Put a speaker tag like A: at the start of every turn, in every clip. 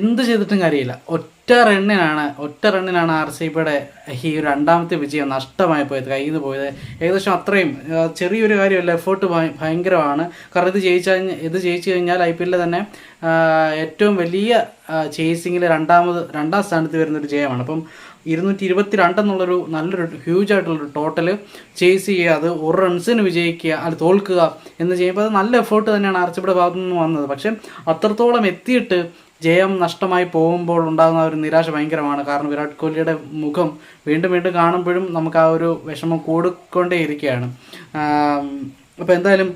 A: എന്ത് ചെയ്തിട്ടും കാര്യമില്ല. ഒറ്റ റണ്ണിനാണ് ഒറ്റ റണ്ണിനാണ് ആർ സി ബിയുടെ ഈ രണ്ടാമത്തെ വിജയം നഷ്ടമായി പോയത് കയ്യിൽ നിന്ന് പോയത്. ഏകദേശം അത്രയും ചെറിയൊരു കാര്യമല്ല എഫേർട്ട് ഭയങ്കരമാണ്. കാരണം ഇത് ജയിച്ച ഇത് ജയിച്ചു കഴിഞ്ഞാൽ ഐ പി എല്ലിൽ തന്നെ ഏറ്റവും വലിയ ചേസിങ്ങിൽ രണ്ടാമത് രണ്ടാം സ്ഥാനത്ത് വരുന്നൊരു ജയമാണ്. അപ്പം ഇരുന്നൂറ്റി ഇരുപത്തി രണ്ടെന്നുള്ളൊരു നല്ലൊരു ഹ്യൂജ് ആയിട്ടുള്ളൊരു ടോട്ടൽ ചേസ് ചെയ്യുക അത് ഒരു റൺസിന് വിജയിക്കുക അത് തോൽക്കുക എന്ന് ചെയ്യുമ്പോൾ അത് നല്ല എഫേർട്ട് തന്നെയാണ് ആർ ബിയുടെ ഭാഗത്തു നിന്ന് വന്നത്. പക്ഷേ അത്രത്തോളം എത്തിയിട്ട് ജയം നഷ്ടമായി പോകുമ്പോൾ ഉണ്ടാകുന്ന ഒരു നിരാശ ഭയങ്കരമാണ്. കാരണം വിരാട് കോഹ്ലിയുടെ മുഖം വീണ്ടും വീണ്ടും കാണുമ്പോഴും നമുക്ക് ആ ഒരു വിഷമം കൂടിക്കൊണ്ടേ ഇരിക്കുകയാണ് അപ്പോൾ എന്തായാലും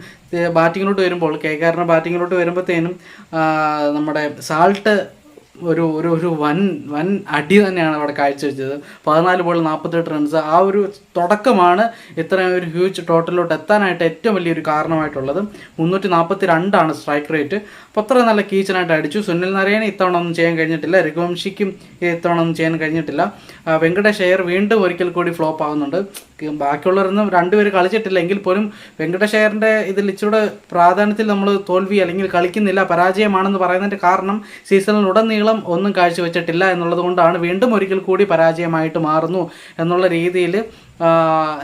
A: ബാറ്റിങ്ങിലോട്ട് വരുമ്പോൾ കെ കാറിന്റെ ബാറ്റിങ്ങിലോട്ട് വരുമ്പോഴത്തേനും നമ്മുടെ സാൾട്ട് ഒരു ഒരു ഒരു വൻ വൻ അടി തന്നെയാണ് അവിടെ കാഴ്ചവെച്ചത്. പതിനാല് ബോൾ നാൽപ്പത്തെട്ട് റൺസ് ആ ഒരു തുടക്കമാണ് ഇത്രയും ഒരു ഹ്യൂജ് ടോട്ടലിലോട്ട് എത്താനായിട്ട് ഏറ്റവും വലിയൊരു കാരണമായിട്ടുള്ളത്. മുന്നൂറ്റി നാൽപ്പത്തി രണ്ടാണ് സ്ട്രൈക്ക് റേറ്റ് അത്ര നല്ല കീച്ചനായിട്ട് അടിച്ചു. സുനിൽ നാരായണ ഇത്തവണ ഒന്നും ചെയ്യാൻ കഴിഞ്ഞിട്ടില്ല. രഘുവംശിക്കും ഇത്തവണ ഒന്നും ചെയ്യാൻ കഴിഞ്ഞിട്ടില്ല. വെങ്കടേഷ് അയ്യർ വീണ്ടും ഒരിക്കൽ കൂടി ഫ്ലോപ്പ് ആവുന്നുണ്ട്. ബാക്കിയുള്ളവരൊന്നും രണ്ടുപേർ കളിച്ചിട്ടില്ല എങ്കിൽ പോലും വെങ്കടേഷ് അയ്യറിന്റെ ഇതിൽ ഇച്ചിരൂടെ പ്രാധാന്യത്തിൽ നമ്മൾ തോൽവി അല്ലെങ്കിൽ കളിക്കുന്നില്ല പരാജയമാണെന്ന് പറയുന്നതിന്റെ കാരണം സീസണിലുടനീളം ഒന്നും കാഴ്ചവെച്ചിട്ടില്ല എന്നുള്ളത് കൊണ്ടാണ് വീണ്ടും ഒരിക്കൽ കൂടി പരാജയമായിട്ട് മാറുന്നു എന്നുള്ള രീതിയിൽ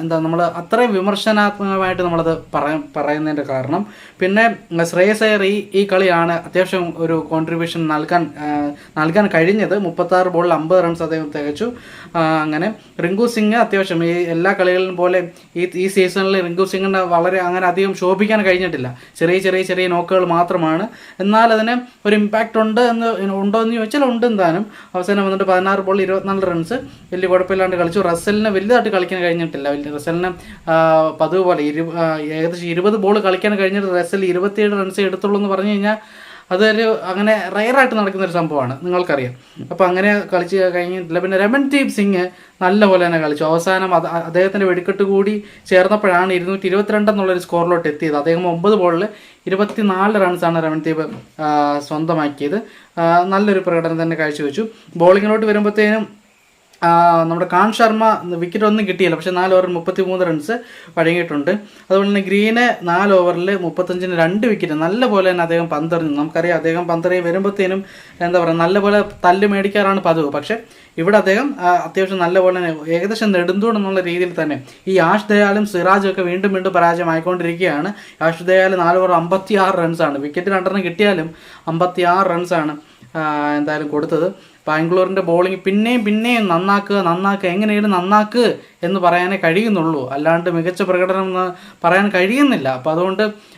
A: എന്താ നമ്മൾ അത്രയും വിമർശനാത്മകമായിട്ട് നമ്മളത് പറയാൻ പറയുന്നതിന്റെ കാരണം. പിന്നെ ശ്രേയസ് അയ്യർ ഈ ഈ കളിയാണ് അത്യാവശ്യം ഒരു കോൺട്രിബ്യൂഷൻ നൽകാൻ നൽകാൻ കഴിഞ്ഞത്. മുപ്പത്താറ് ബോളിൽ അമ്പത് റൺസ് അദ്ദേഹം തികച്ചു. അങ്ങനെ റിങ്കു സിംഗ് അത്യാവശ്യം ഈ എല്ലാ കളികളിലും പോലെ ഈ ഈ സീസണിൽ റിങ്കു സിംഗിന് വളരെ അങ്ങനെ അധികം ശോഭിക്കാൻ കഴിഞ്ഞിട്ടില്ല. ചെറിയ ചെറിയ ചെറിയ നോക്കുകൾ മാത്രമാണ്. എന്നാൽ അതിന് ഒരു ഇമ്പാക്റ്റ് ഉണ്ട് എന്ന് ഉണ്ടോ എന്ന് ചോദിച്ചാൽ ഉണ്ട് എന്താനും അവസാനം വന്നിട്ട് പതിനാറ് ബോൾ ഇരുപത്തിനാല് റൺസ് വലിയ കുഴപ്പമില്ലാണ്ട് കളിച്ചു. റസലിന് വലുതായിട്ട് കളിക്കാൻ കഴിഞ്ഞിട്ടില്ല. വലിയ റസലിന് പതിവ് പോലെ ഇരു ഏകദേശം ഇരുപത് ബോൾ കളിക്കാൻ കഴിഞ്ഞിട്ട് റസൽ ഇരുപത്തിയേഴ് റൺസ് എടുത്തുള്ളൂ എന്ന് പറഞ്ഞു കഴിഞ്ഞാൽ അതൊരു അങ്ങനെ റയറായിട്ട് നടക്കുന്ന ഒരു സംഭവമാണ്. നിങ്ങൾക്കറിയാം. അപ്പോൾ അങ്ങനെ കളിച്ച് കഴിഞ്ഞിട്ടില്ല പിന്നെ രമൺദീപ് സിംഗ് നല്ല പോലെ തന്നെ കളിച്ചു. അവസാനം അത് അദ്ദേഹത്തിന്റെ വെടിക്കെട്ട് കൂടി ചേർന്നപ്പോഴാണ് ഇരുന്നൂറ്റി ഇരുപത്തിരണ്ട് എന്നുള്ളൊരു സ്കോറിലോട്ട് എത്തിയത്. അദ്ദേഹം ഒമ്പത് ബോളിൽ ഇരുപത്തിനാല് റൺസാണ് രമൺദീപ് സ്വന്തമാക്കിയത്. നല്ലൊരു പ്രകടനം തന്നെ കാഴ്ചവെച്ചു. ബോളിങ്ങിലോട്ട് വരുമ്പോഴത്തേനും നമ്മുടെ കാൺ ശർമ്മ വിക്കറ്റ് ഒന്നും കിട്ടിയില്ല. പക്ഷേ നാല് ഓവറിൽ മുപ്പത്തി മൂന്ന് റൺസ് വഴങ്ങിയിട്ടുണ്ട് അതുപോലെ തന്നെ ഗ്രീന് നാല് ഓവറിൽ മുപ്പത്തഞ്ചിന് രണ്ട് വിക്കറ്റ് നല്ല പോലെ തന്നെ അദ്ദേഹം പന്തെറിഞ്ഞു. നമുക്കറിയാം അദ്ദേഹം പന്തറി വരുമ്പോഴത്തേനും എന്താ പറയുക നല്ലപോലെ തല്ല് മേടിക്കാറാണ് പതിവ്. പക്ഷേ ഇവിടെ അദ്ദേഹം അത്യാവശ്യം നല്ല പോലെ തന്നെ ഏകദേശം നെടുന്തൂൺ എന്നുള്ള രീതിയിൽ തന്നെ ഈ ആഷ് ദയാലും സിറാജും ഒക്കെ വീണ്ടും വീണ്ടും പരാജയമായിക്കൊണ്ടിരിക്കുകയാണ്. ആഷ് ദയാൽ നാല് ഓവർ അമ്പത്തി ആറ് റൺസാണ് വിക്കറ്റ് രണ്ടെണ്ണം കിട്ടിയാലും അമ്പത്തി ആറ് റൺസാണ് എന്തായാലും കൊടുത്തത്. ബാംഗ്ലൂരിന്റെ ബോളിംഗ് പിന്നെയും പിന്നെയും നന്നാക്കുക നന്നാക്കുക എങ്ങനെയാണ് നന്നാക്കുക എന്ന് പറയാനേ കഴിയുന്നുള്ളൂ. അല്ലാണ്ട് മികച്ച പ്രകടനം എന്ന് പറയാൻ കഴിയുന്നില്ല. അപ്പോൾ അതുകൊണ്ട്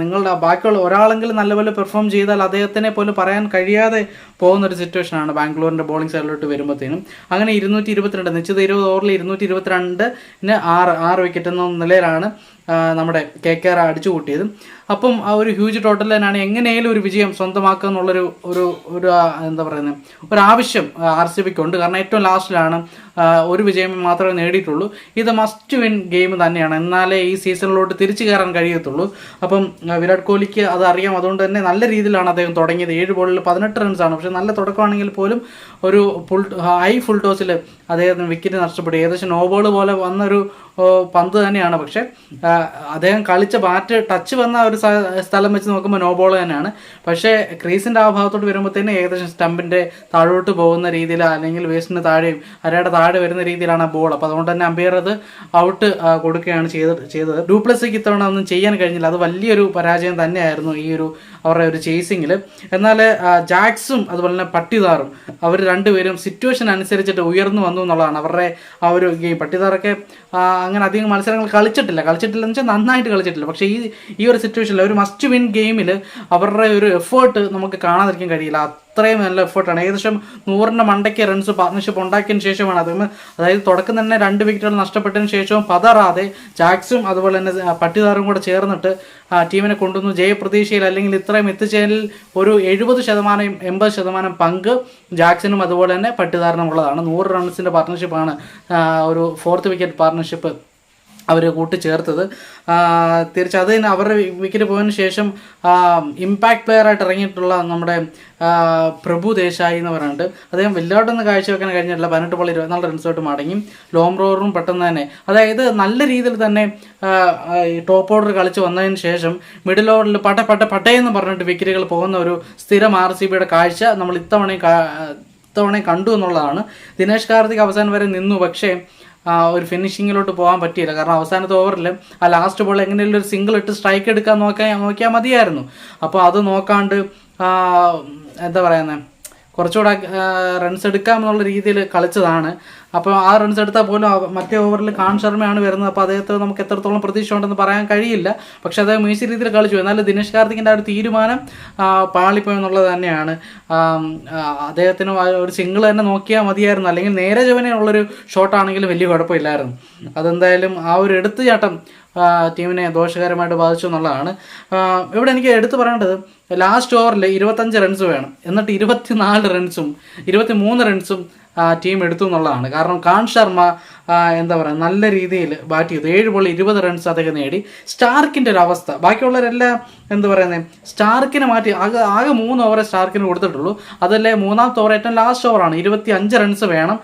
A: നിങ്ങളുടെ ബാക്കിയുള്ള ഒരാളെങ്കിലും നല്ലപോലെ പെർഫോം ചെയ്താൽ അദ്ദേഹത്തിനെ പോലും പറയാൻ കഴിയാതെ പോകുന്ന ഒരു സിറ്റുവേഷനാണ് ബാംഗ്ലൂരിന്റെ ബോളിംഗ് സൈഡിലോട്ട് വരുമ്പോഴത്തേനും. അങ്ങനെ ഇരുന്നൂറ്റി ഇരുപത്തിരണ്ട് നിശ്ചിത ഇരുപത് ഓവറിൽ ഇരുന്നൂറ്റി ഇരുപത്തിരണ്ടിന് ആറ് ആറ് വിക്കറ്റ് എന്ന നിലയിലാണ് നമ്മുടെ കെ കെ ആർ അടിച്ചു കൂട്ടിയത്. അപ്പം ആ ഒരു ഹ്യൂജ് ടോട്ടൽ തന്നെയാണ് എങ്ങനെയും ഒരു വിജയം സ്വന്തമാക്കുക എന്നുള്ളൊരു ഒരു ഒരു എന്താ പറയുന്നത് ഒരു ആവശ്യം ആർ സി ബിക്ക് ഉണ്ട്. കാരണം ഏറ്റവും ലാസ്റ്റിലാണ് ഒരു വിജയം മാത്രമേ നേടിയിട്ടുള്ളൂ. ഇത് മസ്റ്റ് വിൻ ഗെയിം തന്നെയാണ്. എന്നാലേ ഈ സീസണിലോട്ട് തിരിച്ചു കയറാൻ കഴിയത്തുള്ളൂ. അപ്പം വിരാട് കോഹ്ലിക്ക് അത് അറിയാം. അതുകൊണ്ട് തന്നെ നല്ല രീതിയിലാണ് അദ്ദേഹം തുടങ്ങിയത്. ഏഴ് ബോളിൽ പതിനെട്ട് റൺസാണ് പക്ഷേ നല്ല തുടക്കമാണെങ്കിൽ പോലും ഒരു ഫുൾ ഹൈ ഫുൾ ടോസിൽ അദ്ദേഹത്തിന് വിക്കറ്റ് നഷ്ടപ്പെട്ടു. ഏകദേശം നോ ബോൾ പോലെ വന്നൊരു പന്ത് തന്നെയാണ്. പക്ഷേ അദ്ദേഹം കളിച്ച ബാറ്റ് ടച്ച് വന്ന ഒരു സ്ഥലം വെച്ച് നോക്കുമ്പോൾ നോ ബോൾ തന്നെയാണ്. പക്ഷേ ക്രീസിന്റെ ആ ഭാഗത്തോട്ട് വരുമ്പോഴത്തേനും ഏകദേശം സ്റ്റമ്പിന്റെ താഴോട്ട് പോകുന്ന രീതിയിൽ അല്ലെങ്കിൽ വേസ്റ്റിന് താഴെയും അരയുടെ താഴെ വരുന്ന രീതിയിലാണ് ആ ബോൾ അപ്പോൾ അതുകൊണ്ട് തന്നെ അമ്പയർ അത് ഔട്ട് കൊടുക്കുകയാണ് ചെയ്തത് ചെയ്തത്. ഡ്യൂപ്ലസിക്ക് ഇത്തവണ ഒന്നും ചെയ്യാൻ കഴിഞ്ഞില്ല. അത് വലിയൊരു പരാജയം തന്നെയായിരുന്നു ഈ ഒരു അവരുടെ ഒരു ചേസിങ്ങിൽ എന്നാൽ ജാക്സും അതുപോലെ തന്നെ പട്ടിദാറും അവർ രണ്ടുപേരും സിറ്റുവേഷൻ അനുസരിച്ചിട്ട് ഉയർന്നു വന്നു എന്നുള്ളതാണ്. അവരുടെ ആ ഒരു ഗെയിം പട്ടിദാറൊക്കെ അങ്ങനെ അധികം മത്സരങ്ങൾ കളിച്ചിട്ടില്ല. കളിച്ചിട്ടില്ല എന്ന് വെച്ചാൽ നന്നായിട്ട് കളിച്ചിട്ടില്ല. പക്ഷേ ഈ ഈ ഒരു സിറ്റുവേഷനിൽ ഒരു മസ്റ്റ് വിൻ ഗെയിമിൽ അവരുടെ ഒരു എഫേർട്ട് നമുക്ക് കാണാതിരിക്കാൻ കഴിയില്ല. അത്രയും നല്ല എഫേർട്ടാണ് ഏകദേശം നൂറിന്റെ മണ്ടയ്ക്ക് റൺസ് പാർട്ണർഷിപ്പ് ഉണ്ടാക്കിയതിന് ശേഷമാണ് അത്. അതായത് തുടക്കം തന്നെ രണ്ട് വിക്കറ്റുകൾ നഷ്ടപ്പെട്ടതിന് ശേഷവും പതറാതെ ജാക്സും അതുപോലെ തന്നെ പട്ടിദാറും കൂടെ ചേർന്നിട്ട് ടീമിനെ കൊണ്ടുവന്നു. ജയപ്രതീക്ഷയിൽ അല്ലെങ്കിൽ ഇത്രയും എത്തിച്ചതിൽ ഒരു എഴുപത് ശതമാനം എൺപത് ശതമാനം പങ്ക് ജാക്സനും അതുപോലെ തന്നെ പട്ടിദാറിനും ഉള്ളതാണ് നൂറ് റൺസിന്റെ പാർട്ണർഷിപ്പാണ് ഒരു ഫോർത്ത് വിക്കറ്റ് പാർട്ണർഷിപ്പ് അവർ കൂട്ടിച്ചേർത്തത്. തിരിച്ച് അത് തന്നെ അവരുടെ വിക്കറ്റ് പോയതിന് ശേഷം ഇമ്പാക്ട് പ്ലെയർ ആയിട്ട് ഇറങ്ങിയിട്ടുള്ള നമ്മുടെ പ്രഭു ദേശായി എന്ന് പറഞ്ഞിട്ട് അദ്ദേഹം വലുതായിട്ടൊന്നും കാഴ്ചവെക്കാൻ കഴിഞ്ഞിട്ടില്ല. പതിനെട്ട് ബോൾ ഇരുപത്തിനാല് റൺസോട്ട് മടങ്ങി. ലോങ് റോറും പെട്ടെന്ന് തന്നെ. അതായത് നല്ല രീതിയിൽ തന്നെ ടോപ്പ് ഓർഡർ കളിച്ച് വന്നതിന് ശേഷം മിഡിൽ ഓർഡറിൽ പട്ട പട്ട പട്ടയെന്ന് പറഞ്ഞിട്ട് വിക്കറ്റുകൾ പോകുന്ന ഒരു സ്ഥിരം ആർ സി ബിയുടെ കാഴ്ച നമ്മൾ ഇത്തവണയും ഇത്തവണയും കണ്ടു എന്നുള്ളതാണ്. ദിനേശ് കാർത്തിക് അവസാനം വരെ നിന്നു. പക്ഷേ ഒരു ഫിനിഷിങ്ങിലോട്ട് പോകാൻ പറ്റിയില്ല. കാരണം അവസാനത്തെ ഓവറിൽ ആ ലാസ്റ്റ് ബോൾ എങ്ങനെയുള്ള ഒരു സിംഗിൾ ഇട്ട് സ്ട്രൈക്ക് എടുക്കാൻ നോക്കാൻ നോക്കിയാൽ മതിയായിരുന്നു. അപ്പോൾ അത് നോക്കാണ്ട് എന്താ പറയുന്നത് കുറച്ചുകൂടെ റൺസ് എടുക്കാം എന്നുള്ള രീതിയിൽ കളിച്ചതാണ്. അപ്പോൾ ആ റൺസ് എടുത്താൽ പോലും മറ്റേ ഓവറിൽ കാൺ ശർമ്മയാണ് വരുന്നത്. അപ്പോൾ അദ്ദേഹത്തെ നമുക്ക് എത്രത്തോളം പ്രതീക്ഷ ഉണ്ടെന്ന് പറയാൻ കഴിയില്ല. പക്ഷേ അദ്ദേഹം മികച്ച രീതിയിൽ കളിച്ചു. എന്നാലും ദിനേശ് കാർത്തിക്കിന്റെ ആ ഒരു തീരുമാനം ആ, പാളിപ്പോയി എന്നുള്ളത് തന്നെയാണ്. അദ്ദേഹത്തിന് ഒരു സിംഗിൾ തന്നെ നോക്കിയാൽ മതിയായിരുന്നു. അല്ലെങ്കിൽ നേരെ ജവനെ ഉള്ളൊരു ഷോട്ടാണെങ്കിലും വലിയ കുഴപ്പമില്ലായിരുന്നു. അതെന്തായാലും ആ ഒരു എടുത്തുചാട്ടം ടീമിനെ ദോഷകരമായിട്ട് ബാധിച്ചു എന്നുള്ളതാണ്. ഇവിടെ എനിക്ക് എടുത്തു പറയേണ്ടത് ലാസ്റ്റ് ഓവറിൽ ഇരുപത്തഞ്ച് റൺസ് വേണം. എന്നിട്ട് ഇരുപത്തിനാല് റൺസും ഇരുപത്തി മൂന്ന് റൺസും ടീം എടുത്തു എന്നുള്ളതാണ്. കാരണം കാൺ ശർമ്മ എന്താ പറയുക നല്ല രീതിയിൽ ബാറ്റ് ചെയ്തു. ഏഴ് ബോൾ ഇരുപത് റൺസ് അദ്ദേഹം നേടി. സ്റ്റാർക്കിന്റെ ഒരു അവസ്ഥ. ബാക്കിയുള്ളവരെല്ലാം എന്താ പറയുന്നത് സ്റ്റാർക്കിനെ മാറ്റി ആകെ ആകെ മൂന്ന് ഓവറെ സ്റ്റാർക്കിന് കൊടുത്തിട്ടുള്ളൂ. അതല്ലേ മൂന്നാമത്തെ ഓവർ ഏറ്റവും ലാസ്റ്റ് ഓവറാണ് ഇരുപത്തി അഞ്ച് റൺസ് വേണം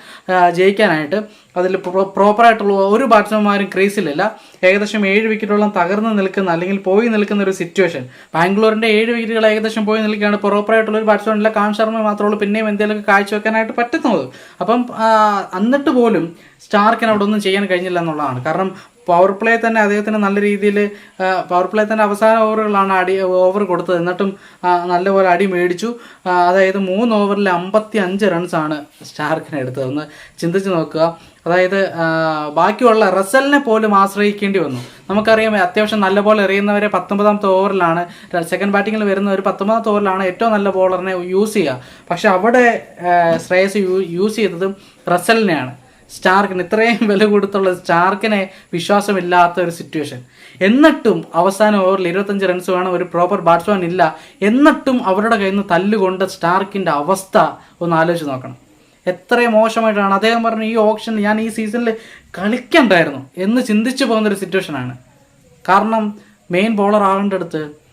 A: ജയിക്കാനായിട്ട്. അതിൽ പ്രോപ്പറായിട്ടുള്ള ഒരു ബാറ്റ്സ്മാൻമാരും ക്രീസിലില്ല ഏകദേശം ഏഴ് വിക്കറ്റോളം തകർന്ന് നിൽക്കുന്ന അല്ലെങ്കിൽ പോയി നിൽക്കുന്ന ഒരു സിറ്റുവേഷൻ ബാംഗ്ലൂരിന്റെ ഏഴ് വിക്കറ്റുകൾ ഏകദേശം പോയി നിൽക്കുകയാണ്. പ്രോപ്പറായിട്ടുള്ള ഒരു ബാറ്റ്സ്മാൻ കാൻ ശർമ്മ മാത്രമേ ഉള്ളൂ. പിന്നെയും എന്തെങ്കിലുമൊക്കെ കാഴ്ചവെക്കാനായിട്ട് പറ്റുന്നത്. അപ്പം എന്നിട്ട് പോലും സ്റ്റാർക്കിന് അവിടെ ഒന്നും ചെയ്യാൻ കഴിഞ്ഞില്ല എന്നുള്ളതാണ്. കാരണം പവർ പ്ലേ തന്നെ അദ്ദേഹത്തിന് നല്ല രീതിയിൽ പവർ പ്ലേ തന്നെ അവസാന ഓവറുകളാണ് അടി ഓവർ കൊടുത്തത്. എന്നിട്ടും നല്ലപോലെ അടി മേടിച്ചു. അതായത് മൂന്ന് ഓവറിൽ അമ്പത്തി അഞ്ച് റൺസാണ് സ്റ്റാർക്കിന് എടുത്തത്. ഒന്ന് ചിന്തിച്ച് നോക്കുക. അതായത് ബാക്കിയുള്ള റസലിനെ പോലും ആശ്രയിക്കേണ്ടി വന്നു. നമുക്കറിയാം അത്യാവശ്യം നല്ലപോലെ എറിയുന്നവരെ പത്തൊമ്പതാമത്തെ ഓവറിലാണ് സെക്കൻഡ് ബാറ്റിങ്ങിൽ വരുന്ന ഒരു പത്തൊമ്പതാമത്തെ ഓവറിലാണ് ഏറ്റവും നല്ല ബോളറിനെ യൂസ് ചെയ്യുക. പക്ഷെ അവിടെ ശ്രേയസ് യൂസ് ചെയ്തതും റസലിനെയാണ്. സ്റ്റാർക്കിന് ഇത്രയും വില കൊടുത്തുള്ള സ്റ്റാർക്കിനെ വിശ്വാസമില്ലാത്ത ഒരു സിറ്റുവേഷൻ എന്നിട്ടും അവസാന ഓവറിൽ ഇരുപത്തഞ്ച് റൺസ് വേണം ഒരു പ്രോപ്പർ ബാറ്റ്സ്മാൻ ഇല്ല. എന്നിട്ടും അവരുടെ കയ്യിൽ നിന്ന് തല്ലുകൊണ്ട് സ്റ്റാർക്കിന്റെ അവസ്ഥ ഒന്ന് ആലോചിച്ച് നോക്കണം. എത്ര മോശമായിട്ടാണ്. അദ്ദേഹം പറഞ്ഞു ഈ ഓപ്ഷൻ ഞാൻ ഈ സീസണിൽ കളിക്കണ്ടായിരുന്നു എന്ന് ചിന്തിച്ചു പോകുന്നൊരു സിറ്റുവേഷനാണ് കാരണം മെയിൻ ബോളർ ആകേണ്ടടുത്ത്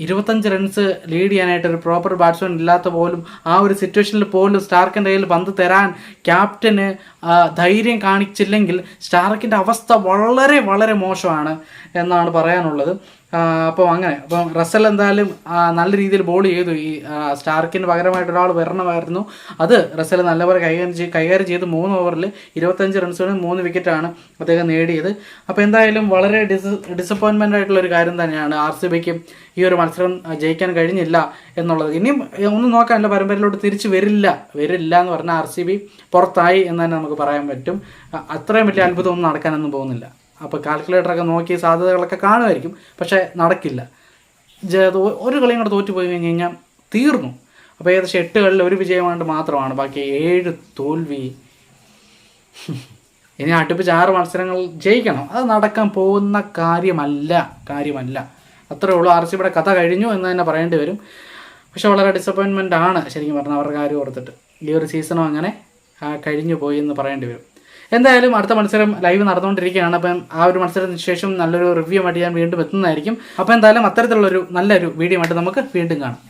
A: ഇരുപത്തഞ്ച് റൺസ് ലീഡ് ചെയ്യാനായിട്ട് ഒരു പ്രോപ്പർ ബാറ്റ്സ്മാൻ ഇല്ലാത്ത പോലും ആ ഒരു സിറ്റുവേഷനിൽ പോലും സ്റ്റാർക്കിന്റെ കയ്യിൽ പന്ത് തരാൻ ക്യാപ്റ്റന് ധൈര്യം കാണിച്ചില്ലെങ്കിൽ സ്റ്റാർക്കിന്റെ അവസ്ഥ വളരെ വളരെ മോശമാണ് എന്നാണ് പറയാനുള്ളത്. ആ, അപ്പം അങ്ങനെ അപ്പം റസൽ എന്തായാലും നല്ല രീതിയിൽ ബോൾ ചെയ്തു. ഈ സ്റ്റാർക്കിന് പകരമായിട്ട് ഒരാൾ വരണമായിരുന്നു. അത് റസൽ നല്ലപോലെ കൈകാര്യം ചെയ്ത് കൈകാര്യം ചെയ്ത് മൂന്ന് ഓവറിൽ ഇരുപത്തഞ്ച് റൺസിന് മൂന്ന് വിക്കറ്റാണ് അദ്ദേഹം നേടിയത്. അപ്പോൾ എന്തായാലും വളരെ ഡിസ് ഡിസപ്പോയിൻമെന്റ് ആയിട്ടുള്ള ഒരു കാര്യം തന്നെയാണ് ആർ സി ബിക്ക് ഈ ഒരു മത്സരം ജയിക്കാൻ കഴിഞ്ഞില്ല എന്നുള്ളത്. ഇനിയും ഒന്നും നോക്കാനല്ല പരമ്പരയിലോട്ട് തിരിച്ചു വരില്ല. വരില്ല എന്ന് പറഞ്ഞാൽ ആർ സി ബി പുറത്തായി എന്ന് തന്നെ നമുക്ക് പറയാൻ പറ്റും. അത്രയും വലിയ അത്ഭുതമൊന്നും നടക്കാനൊന്നും പോകുന്നില്ല. അപ്പോൾ കാൽക്കുലേറ്ററൊക്കെ നോക്കി സാധ്യതകളൊക്കെ കാണുമായിരിക്കും. പക്ഷേ നടക്കില്ല. ഒരു കളിയും കൂടെ തോറ്റു പോയി കഴിഞ്ഞ് കഴിഞ്ഞാൽ തീർന്നു. അപ്പോൾ ഏകദേശം എട്ട് കളിൽ ഒരു വിജയമായിട്ട് മാത്രമാണ്. ബാക്കി ഏഴ് തോൽവി. ഇനി അടുപ്പിച്ച് ആറ് മത്സരങ്ങൾ ജയിക്കണം. അത് നടക്കാൻ പോകുന്ന കാര്യമല്ല. കാര്യമല്ല. അത്രേ ഉള്ളൂ. ആർ സി ബിയുടെ കഥ കഴിഞ്ഞു എന്ന് തന്നെ പറയേണ്ടി വരും. പക്ഷെ വളരെ ഡിസപ്പോയിൻമെന്റ് ആണ് ശരിക്കും പറഞ്ഞാൽ അവരുടെ കാര്യം ഓർത്തിട്ട്. ഈ ഒരു സീസണും അങ്ങനെ കഴിഞ്ഞു പോയി എന്ന് പറയേണ്ടി വരും. എന്തായാലും അടുത്ത മത്സരം ലൈവ് നടന്നുകൊണ്ടിരിക്കുകയാണ്. അപ്പം ആ ഒരു മത്സരത്തിന് ശേഷം നല്ലൊരു റിവ്യൂ ആയിട്ട് ഞാൻ വീണ്ടും എത്തുന്നതായിരിക്കും. അപ്പോൾ എന്തായാലും അത്തരത്തിലുള്ളൊരു നല്ലൊരു വീഡിയോ ആയിട്ട് നമുക്ക് വീണ്ടും കാണാം.